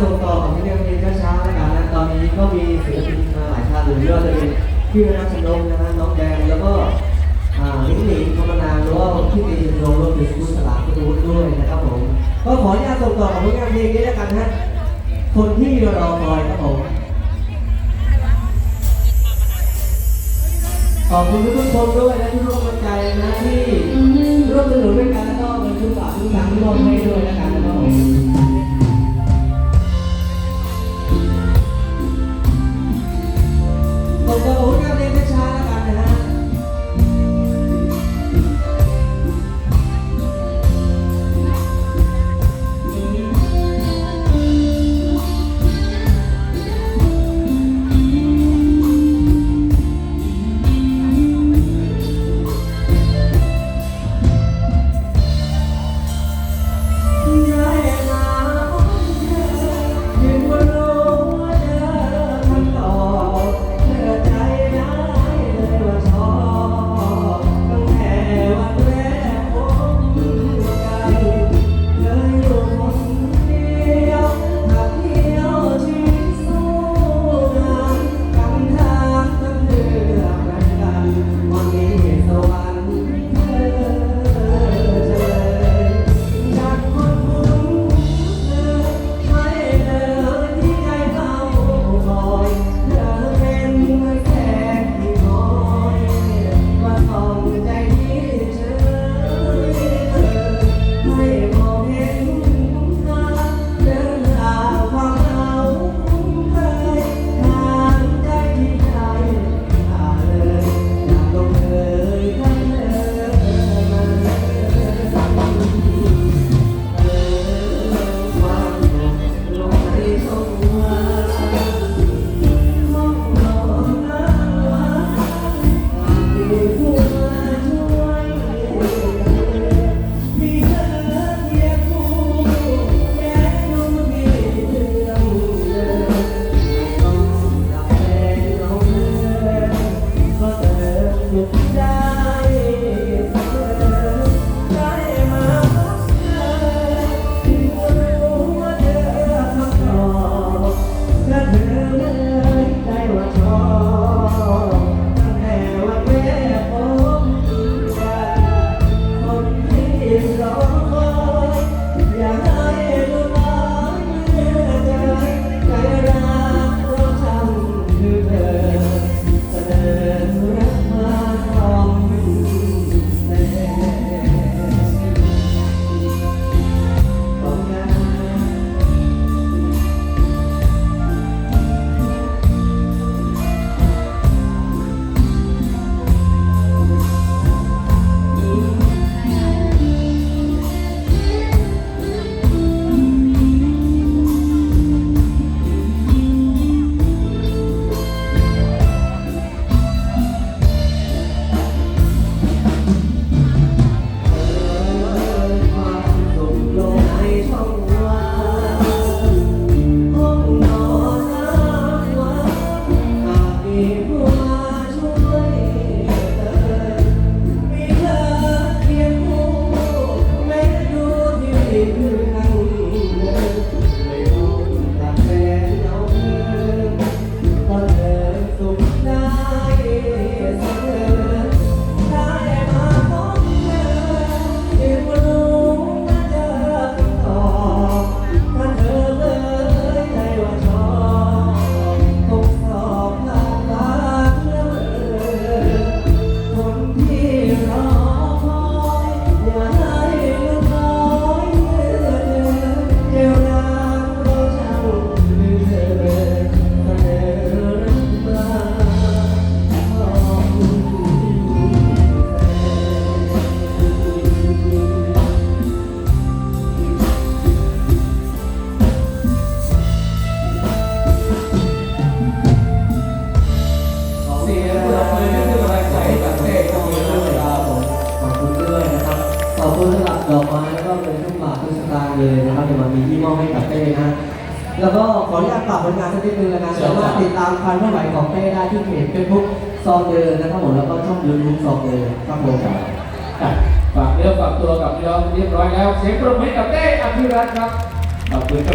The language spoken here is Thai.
ส่งต่อของพี่เลี้ยงเพลงช้าๆแล้วกันนะตอนนี้ก็มีศิลปินมาหลายท่านเลยไม่ว่าจะเป็นพี่รัชนกนะฮะน้องแดงแล้วก็อ่าลิงหลิงธรรมนานหรือว่าพี่ตีนงรวมถึงคุณสลาคุณวุฒิด้วยนะครับผมก็ขออนุญาตส่งต่อของผลงานเพลงนี้แล้วกันฮะคนที่รอคอยครับผมขอบคุณทุกคนด้วยนะที่ร่วมกำลังใจนะที่ร่วมสนุนด้วยกันแล้วก็เงินทุกบาททุกสตางค์ที่ร่วมให้ด้วยแล้วกันนะครับ เป็นทุกบาททุกสตางค์เลยนะครับที่มามีที่มอบให้กับเต้นะแล้วก็ขออนุญาตฝากผลงานสักนิดนึงแล้วกันสามารถติดตามความเคลื่อนไหวของเต้ได้ที่เพจเฟซบุ๊กซองเดินนะครับผมแล้วก็ช่องยูทูบซองเดินครับผมอะฝากเนื้อฝากตัวกับพี่น้องเรียบร้อยแล้วเสียงปรบมือให้กับเต้อภิรัตน์ครับขอบคุณครับ